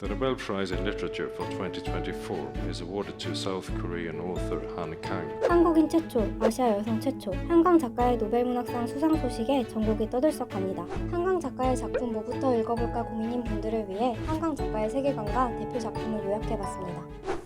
The Nobel Prize in Literature for 2024 is awarded to South Korean author Han Kang. 한국인 최초, 아시아 여성 최초, 한강 작가의 노벨문학상 수상 소식에 전국이 떠들썩합니다. 한강 작가의 작품 뭐부터 읽어볼까 고민인 분들을 위해 한강 작가의 세계관과 대표 작품을 요약해봤습니다.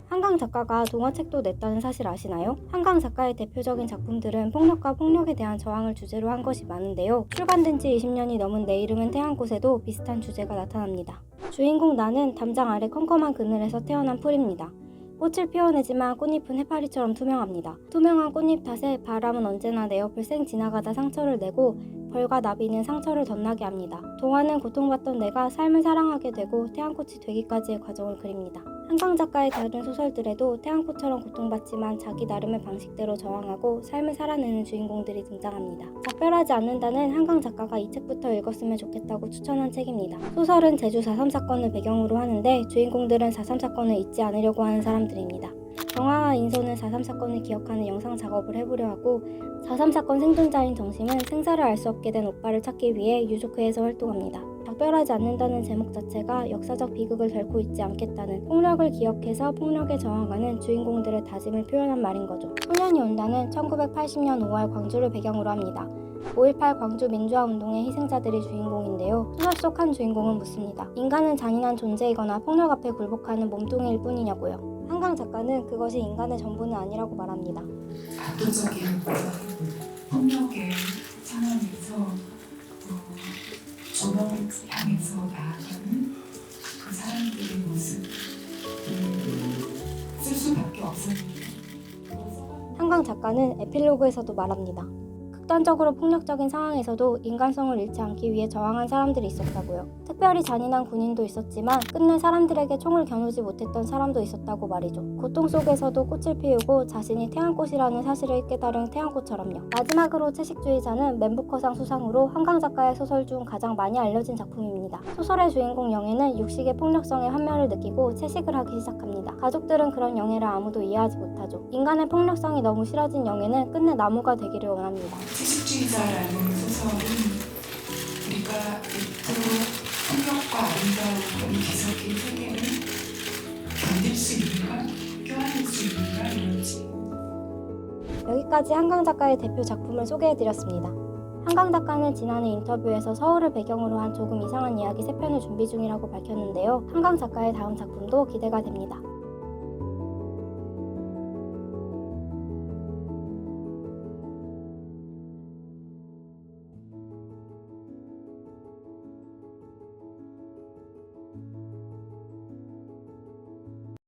한강 작가가 동화책도 냈다는 사실 아시나요? 한강 작가의 대표적인 작품들은 폭력과 폭력에 대한 저항을 주제로 한 것이 많은데요. 출간된 지 20년이 넘은 내 이름은 태양꽃에도 비슷한 주제가 나타납니다. 주인공 나는 담장 아래 컴컴한 그늘에서 태어난 풀입니다. 꽃을 피워내지만 꽃잎은 해파리처럼 투명합니다. 투명한 꽃잎 탓에 바람은 언제나 내 옆을 쌩 지나가다 상처를 내고 벌과 나비는 상처를 덧나게 합니다. 동화는 고통받던 내가 삶을 사랑하게 되고 태양꽃이 되기까지의 과정을 그립니다. 한강 작가의 다른 소설들에도 태양꽃처럼 고통받지만 자기 나름의 방식대로 저항하고 삶을 살아내는 주인공들이 등장합니다. 작별하지 않는다는 한강 작가가 이 책부터 읽었으면 좋겠다고 추천한 책입니다. 소설은 제주 4.3 사건을 배경으로 하는데 주인공들은 4.3 사건을 잊지 않으려고 하는 사람들입니다. 정화와 인선은 4.3 사건을 기억하는 영상 작업을 해보려 하고 4.3 사건 생존자인 정심은 생사를 알 수 없게 된 오빠를 찾기 위해 유조크에서 활동합니다. 작별하지 않는다는 제목 자체가 역사적 비극을 결코 잊지 않겠다는 폭력을 기억해서 폭력에 저항하는 주인공들의 다짐을 표현한 말인 거죠. 소년이 온다는 1980년 5월 광주를 배경으로 합니다. 5.18 광주 민주화 운동의 희생자들이 주인공인데요. 소설 속 한 주인공은 묻습니다. 인간은 잔인한 존재이거나 폭력 앞에 굴복하는 몸뚱이일 뿐이냐고요. 한강 작가는 그것이 인간의 전부는 아니라고 말합니다. 압도적인 향해서 나아가는 그 사람들의 모습을 쓸 수밖에 없었는데 한강 작가는 에필로그에서도 말합니다. 극단적으로 폭력적인 상황에서도 인간성을 잃지 않기 위해 저항한 사람들이 있었다고요. 특별히 잔인한 군인도 있었지만 끝내 사람들에게 총을 겨누지 못했던 사람도 있었다고 말이죠. 고통 속에서도 꽃을 피우고 자신이 태양꽃이라는 사실을 깨달은 태양꽃처럼요. 마지막으로 채식주의자는 맨부커상 수상으로 한강 작가의 소설 중 가장 많이 알려진 작품입니다. 소설의 주인공 영애는 육식의 폭력성에 환멸을 느끼고 채식을 하기 시작합니다. 가족들은 그런 영애를 아무도 이해하지 못하죠. 인간의 폭력성이 너무 싫어진 영애는 끝내 나무가 되기를 원합니다. 채식주의자라는 소설은 우리가 앞으로 폭력과 아름다움이 뒤섞인 세계를 견딜 수 있는가? 껴안을 수 있는가? 이런지 여기까지 한강 작가의 대표 작품을 소개해드렸습니다. 한강 작가는 지난해 인터뷰에서 서울을 배경으로 한 조금 이상한 이야기 3편을 준비 중이라고 밝혔는데요. 한강 작가의 다음 작품도 기대가 됩니다.